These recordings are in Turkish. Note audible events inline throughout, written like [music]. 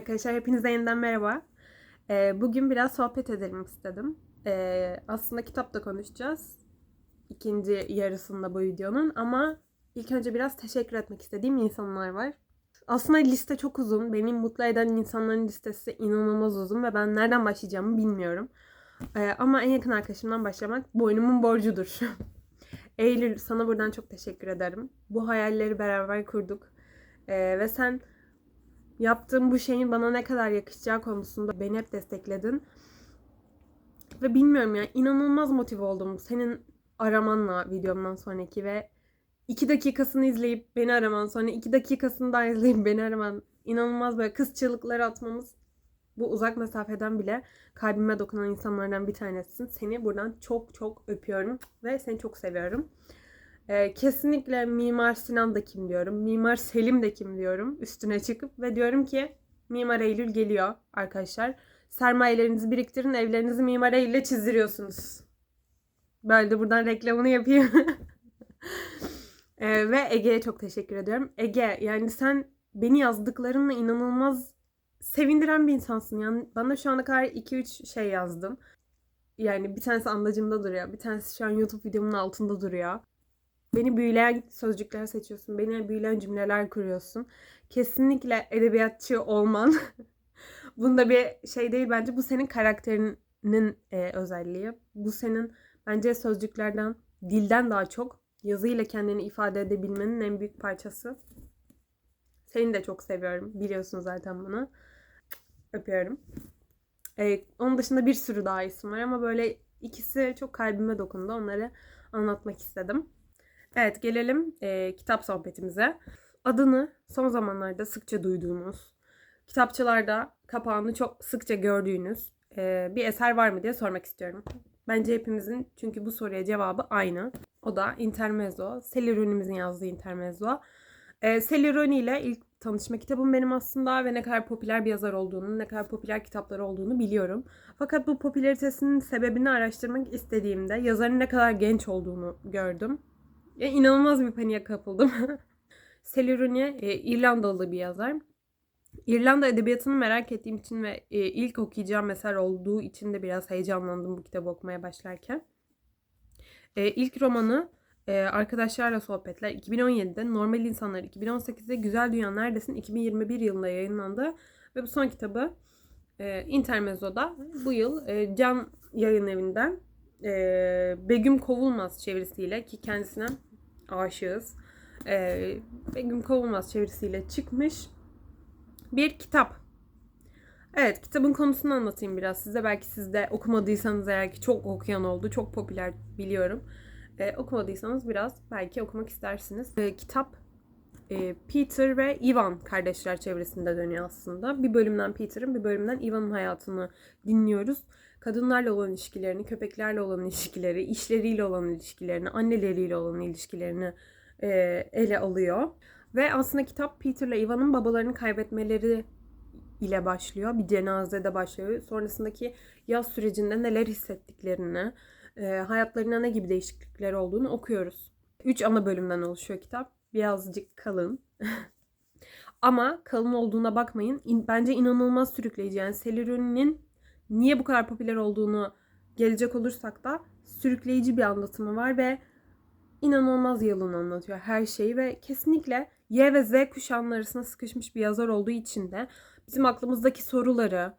Arkadaşlar hepinize yeniden merhaba. Ee, bugün biraz sohbet edelim istedim. Ee, aslında kitap da konuşacağız. İkinci yarısında bu videonun ama ilk önce biraz teşekkür etmek istediğim insanlar var. Aslında liste çok uzun. Benim mutlu eden insanların listesi inanılmaz uzun ve ben nereden başlayacağımı bilmiyorum. Ee, ama en yakın arkadaşımdan başlamak boynumun borcudur. [laughs] Eylül sana buradan çok teşekkür ederim. Bu hayalleri beraber kurduk. Ee, ve sen yaptığım bu şeyin bana ne kadar yakışacağı konusunda beni hep destekledin. Ve bilmiyorum ya inanılmaz motive oldum senin aramanla videomdan sonraki ve iki dakikasını izleyip beni araman sonra iki dakikasını daha izleyip beni araman inanılmaz böyle kız çığlıkları atmamız bu uzak mesafeden bile kalbime dokunan insanlardan bir tanesisin. Seni buradan çok çok öpüyorum ve seni çok seviyorum. Ee, kesinlikle Mimar Sinan da kim diyorum. Mimar Selim de kim diyorum. Üstüne çıkıp ve diyorum ki Mimar Eylül geliyor arkadaşlar. Sermayelerinizi biriktirin, evlerinizi Mimar Eylül'le çizdiriyorsunuz. Böyle de buradan reklamını yapayım. [laughs] Ee, ve Ege'ye çok teşekkür ediyorum. Ege yani sen beni yazdıklarınla inanılmaz sevindiren bir insansın. Yani bana şu ana kadar 2-3 şey yazdın. Yani bir tanesi andacımda duruyor. Bir tanesi şu an YouTube videomun altında duruyor. Beni büyüleyen sözcükler seçiyorsun. Beni büyüleyen cümleler kuruyorsun. Kesinlikle edebiyatçı olman. [laughs] Bunda bir şey değil bence. Bu senin karakterinin e, özelliği. Bu senin bence sözcüklerden, dilden daha çok yazıyla kendini ifade edebilmenin en büyük parçası. Seni de çok seviyorum. Biliyorsun zaten bunu. Öpüyorum. Ee, onun dışında bir sürü daha isim var ama böyle ikisi çok kalbime dokundu. Onları anlatmak istedim. Evet gelelim e, kitap sohbetimize. Adını son zamanlarda sıkça duyduğunuz, kitapçılarda kapağını çok sıkça gördüğünüz e, bir eser var mı diye sormak istiyorum. Bence hepimizin çünkü bu soruya cevabı aynı. O da Intermezzo. Selironi'mizin yazdığı Intermezzo. E, Selironi ile ilk tanışma kitabım benim aslında ve ne kadar popüler bir yazar olduğunu, ne kadar popüler kitapları olduğunu biliyorum. Fakat bu popülaritesinin sebebini araştırmak istediğimde yazarın ne kadar genç olduğunu gördüm. Ya, inanılmaz bir paniğe kapıldım. [laughs] Selironi e, İrlandalı bir yazar. İrlanda edebiyatını merak ettiğim için ve e, ilk okuyacağım eser olduğu için de biraz heyecanlandım bu kitabı okumaya başlarken. E, ilk romanı e, Arkadaşlarla Sohbetler 2017'de, Normal İnsanlar 2018'de, Güzel Dünya Neredesin 2021 yılında yayınlandı. Ve bu son kitabı e, Intermezzo'da bu yıl e, Can Yayın Evi'nden e, Begüm Kovulmaz çevirisiyle ki kendisine aşığız. E, Begüm Kovulmaz çevirisiyle çıkmış bir kitap. Evet kitabın konusunu anlatayım biraz size. Belki siz de okumadıysanız eğer ki çok okuyan oldu. Çok popüler biliyorum. E, okumadıysanız biraz belki okumak istersiniz. E, kitap e, Peter ve Ivan kardeşler çevresinde dönüyor aslında. Bir bölümden Peter'ın bir bölümden Ivan'ın hayatını dinliyoruz. Kadınlarla olan ilişkilerini, köpeklerle olan ilişkileri, işleriyle olan ilişkilerini, anneleriyle olan ilişkilerini e, ele alıyor. Ve aslında kitap Peter ile Ivan'ın babalarını kaybetmeleri ile başlıyor. Bir cenazede başlıyor. Sonrasındaki yaz sürecinde neler hissettiklerini, e, hayatlarına ne gibi değişiklikler olduğunu okuyoruz. Üç ana bölümden oluşuyor kitap. Birazcık kalın. [laughs] Ama kalın olduğuna bakmayın. Bence inanılmaz sürükleyici. Yani Selironi'nin niye bu kadar popüler olduğunu gelecek olursak da sürükleyici bir anlatımı var ve inanılmaz yalın anlatıyor her şeyi ve kesinlikle Y ve Z kuşağının arasında sıkışmış bir yazar olduğu için de bizim aklımızdaki soruları,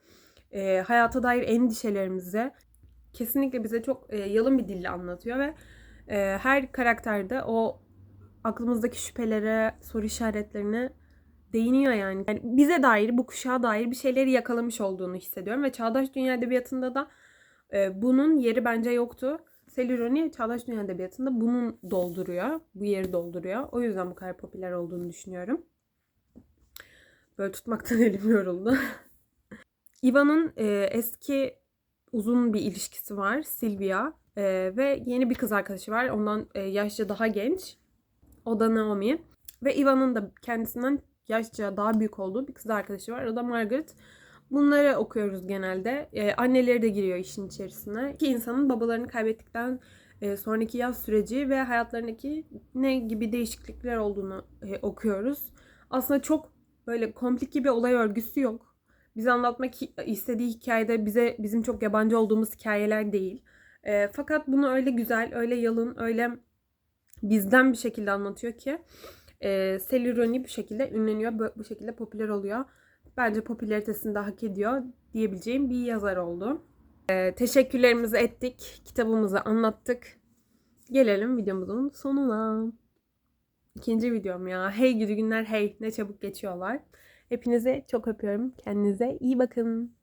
e, hayata dair endişelerimizi kesinlikle bize çok e, yalın bir dille anlatıyor ve e, her karakterde o aklımızdaki şüphelere, soru işaretlerine değiniyor yani. yani. Bize dair, bu kuşağa dair bir şeyleri yakalamış olduğunu hissediyorum ve Çağdaş Dünya Edebiyatı'nda da e, bunun yeri bence yoktu. Selironi Çağdaş Dünya Edebiyatı'nda bunun dolduruyor. Bu yeri dolduruyor. O yüzden bu kadar popüler olduğunu düşünüyorum. Böyle tutmaktan [laughs] elim yoruldu. [laughs] Ivan'ın e, eski uzun bir ilişkisi var. Silvia. E, ve yeni bir kız arkadaşı var. Ondan e, yaşça daha genç. O da Naomi. Ve Ivan'ın da kendisinden yaşça daha büyük olduğu bir kız arkadaşı var. O da Margaret. Bunları okuyoruz genelde. Ee, anneleri de giriyor işin içerisine. İki insanın babalarını kaybettikten e, sonraki yaz süreci ve hayatlarındaki ne gibi değişiklikler olduğunu e, okuyoruz. Aslında çok böyle komplike bir olay örgüsü yok. bize anlatmak istediği hikayede bize bizim çok yabancı olduğumuz hikayeler değil. E, fakat bunu öyle güzel, öyle yalın, öyle bizden bir şekilde anlatıyor ki e, Rooney bu şekilde ünleniyor, bu şekilde popüler oluyor. Bence popülaritesini de hak ediyor diyebileceğim bir yazar oldu. E, teşekkürlerimizi ettik, kitabımızı anlattık. Gelelim videomuzun sonuna. İkinci videom ya. Hey gidi günler hey ne çabuk geçiyorlar. Hepinizi çok öpüyorum. Kendinize iyi bakın.